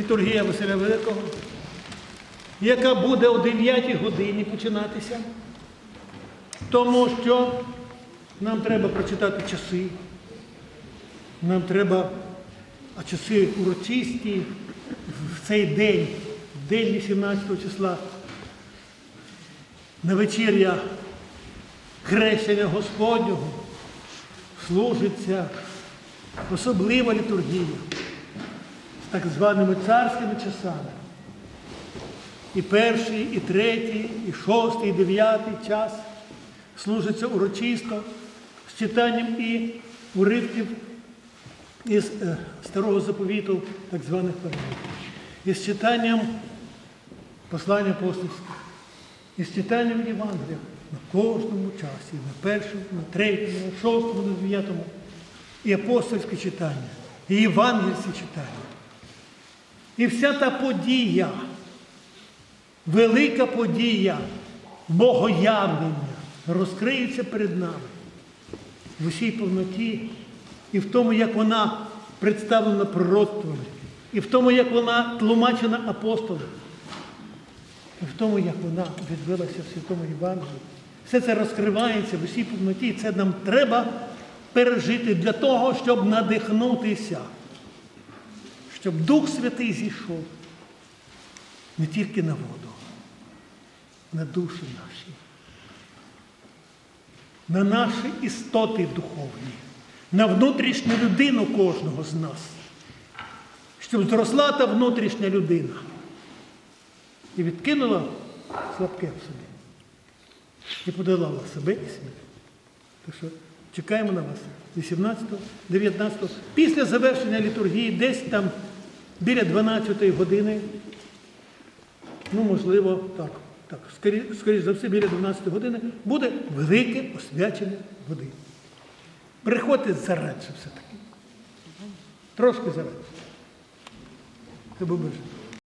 Літургія Василя Великого, яка буде о 9 годині починатися, тому що нам треба прочитати часи, нам треба, а часи урочисті в цей день, день 18 числа, на вечір'я хрещення Господнього служиться особлива літургія так званими царськими часами. І перший, і третій, і шостий, і дев'ятий час служиться урочисто з читанням і уривків із е, старого заповіту, так званих переговорів, із читанням послання апостольських, із читанням Євангелія на кожному часі, на першому, на третьому, на шостому, на дев'ятому. І апостольське читання, і євангельське читання. І вся та подія, велика подія богоявлення розкриється перед нами в усій повноті і в тому, як вона представлена пророцтвами, і в тому, як вона тлумачена апостолом, і в тому, як вона відбилася в Святому Євангелії. Все це розкривається в усій повноті, і це нам треба пережити для того, щоб надихнутися щоб Дух Святий зійшов не тільки на воду, на душі наші, на наші істоти духовні, на внутрішню людину кожного з нас, щоб зросла та внутрішня людина і відкинула слабке в собі, і подолала себе і світ. Так що чекаємо на вас 18-го, 19-го. Після завершення літургії, десь там біля 12-ї години, ну, можливо, так, так, скоріш за все, біля 12-ї години буде велике освячення води. Приходьте зарадше все-таки. Трошки зарадше. Це буде.